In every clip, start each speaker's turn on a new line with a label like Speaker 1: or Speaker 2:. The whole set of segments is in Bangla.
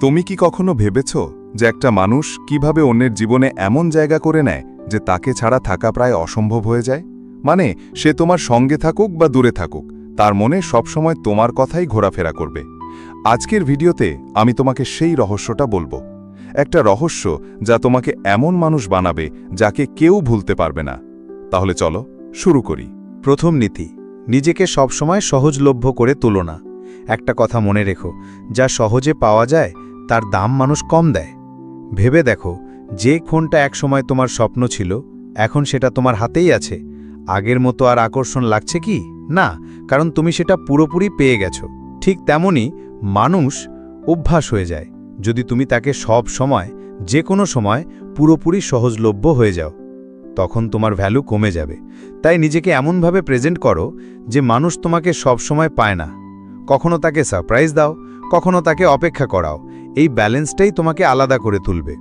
Speaker 1: তুমি কি কখনো ভেবেছ যে একটা মানুষ কীভাবে অন্যের জীবনে এমন জায়গা করে নেয় যে তাকে ছাড়া থাকা প্রায় অসম্ভব হয়ে যায়? মানে সে তোমার সঙ্গে থাকুক বা দূরে থাকুক, তার মনে সবসময় তোমার কথাই ঘোরাফেরা করবে। আজকের ভিডিওতে আমি তোমাকে সেই রহস্যটা বলব। একটা রহস্য যা তোমাকে এমন মানুষ বানাবে যাকে কেউ ভুলতে পারবে না। তাহলে চলো, শুরু করি।
Speaker 2: প্রথম নীতি, নিজেকে সবসময় সহজলভ্য করে তুলো না। একটা কথা মনে রেখো, যা সহজে পাওয়া যায় তার দাম মানুষ কম দেয়। ভেবে দেখো, যে ফোনটা একসময় তোমার স্বপ্ন ছিল, এখন সেটা তোমার হাতেই আছে। আগের মতো আর আকর্ষণ লাগছে কি? না, কারণ তুমি সেটা পুরোপুরি পেয়ে গেছো। ঠিক তেমনি মানুষ অভ্যাস হয়ে যায়। যদি তুমি তাকে সব সময় যে কোনো সময়, পুরোপুরি সহজলভ্য হয়ে যাও, তখন তোমার ভ্যালু কমে যাবে। তাই নিজেকে এমনভাবে প্রেজেন্ট করো যে মানুষ তোমাকে সব সময় পায় না। কখনো তাকে সারপ্রাইজ দাও, কখনো তাকে অপেক্ষা করাও। এই ব্যালেন্সটাই তোমাকে আলাদা করে তুলবে।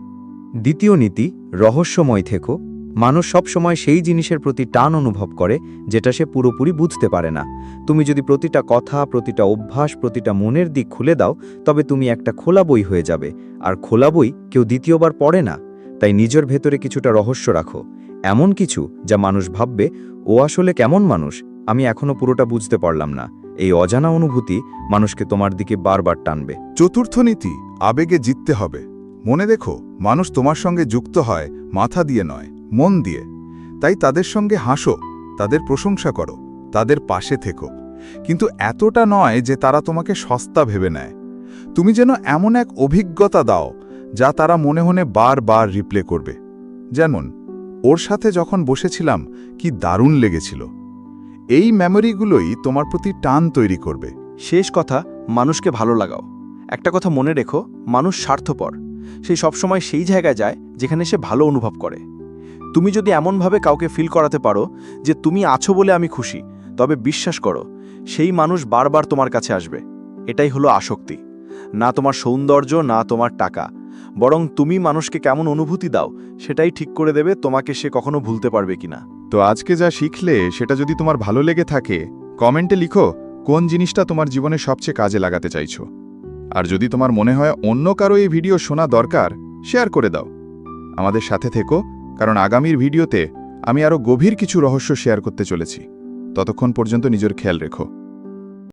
Speaker 3: দ্বিতীয় নীতি, রহস্যময় থেকো। মানুষ সবসময় সেই জিনিসের প্রতি টান অনুভব করে, যেটা সে পুরোপুরি বুঝতে পারে না। তুমি যদি প্রতিটা কথা, প্রতিটা অভ্যাস, প্রতিটা মনের দিক খুলে দাও, তবে তুমি একটা খোলা বই হয়ে যাবে। আর খোলা বই কেউ দ্বিতীয়বার পড়ে না। তাই নিজের ভেতরে কিছুটা রহস্য রাখো। এমন কিছু যা মানুষ ভাববে, ও আসলে কেমন মানুষ? আমি এখনও পুরোটা বুঝতে পারলাম না। এই অজানা অনুভূতি মানুষকে তোমার দিকে বারবার টানবে।
Speaker 1: চতুর্থ নীতি, আবেগে জিততে হবে। মনে দেখো মানুষ তোমার সঙ্গে যুক্ত হয়, মাথা দিয়ে নয়, মন দিয়ে। তাই তাদের সঙ্গে হাসো, তাদের প্রশংসা করো, তাদের পাশে থেকো। কিন্তু এতটা নয় যে তারা তোমাকে সস্তা ভেবে নেয়। তুমি যেন এমন এক অভিজ্ঞতা দাও, যা তারা মনে মনে বারবার রিপ্লে করবে। যেমন, ওর সাথে যখন বসেছিলাম, কি দারুণ লেগেছিল। এই মেমোরিগুলোই তোমার প্রতি টান তৈরি করবে।
Speaker 4: শেষ কথা, মানুষকে ভালো লাগাও। একটা কথা মনে রেখো, মানুষ স্বার্থপর। সেই সবসময় সেই জায়গায় যায় যেখানে সে ভালো অনুভব করে। তুমি যদি এমনভাবে কাউকে ফিল করাতে পারো যে তুমি আছো বলে আমি খুশি, তবে বিশ্বাস করো, সেই মানুষ বারবার তোমার কাছে আসবে। এটাই হলো আসক্তি। না তোমার সৌন্দর্য, না তোমার টাকা। বরং তুমি মানুষকে কেমন অনুভূতি দাও, সেটাই ঠিক করে দেবে, তোমাকে সে কখনো ভুলতে পারবে কিনা।
Speaker 1: তো আজকে যা শিখলে সেটা যদি তোমার ভালো লেগে থাকে, কমেন্টে লিখো কোন জিনিসটা তোমার জীবনে সবচেয়ে কাজে লাগাতে চাইছ। আর যদি তোমার মনে হয় অন্য কারও এই ভিডিও শোনা দরকার, শেয়ার করে দাও। আমাদের সাথে থেকো, কারণ আগামীর ভিডিওতে আমি আরও গভীর কিছু রহস্য শেয়ার করতে চলেছি। ততক্ষণ পর্যন্ত নিজের খেয়াল রেখো।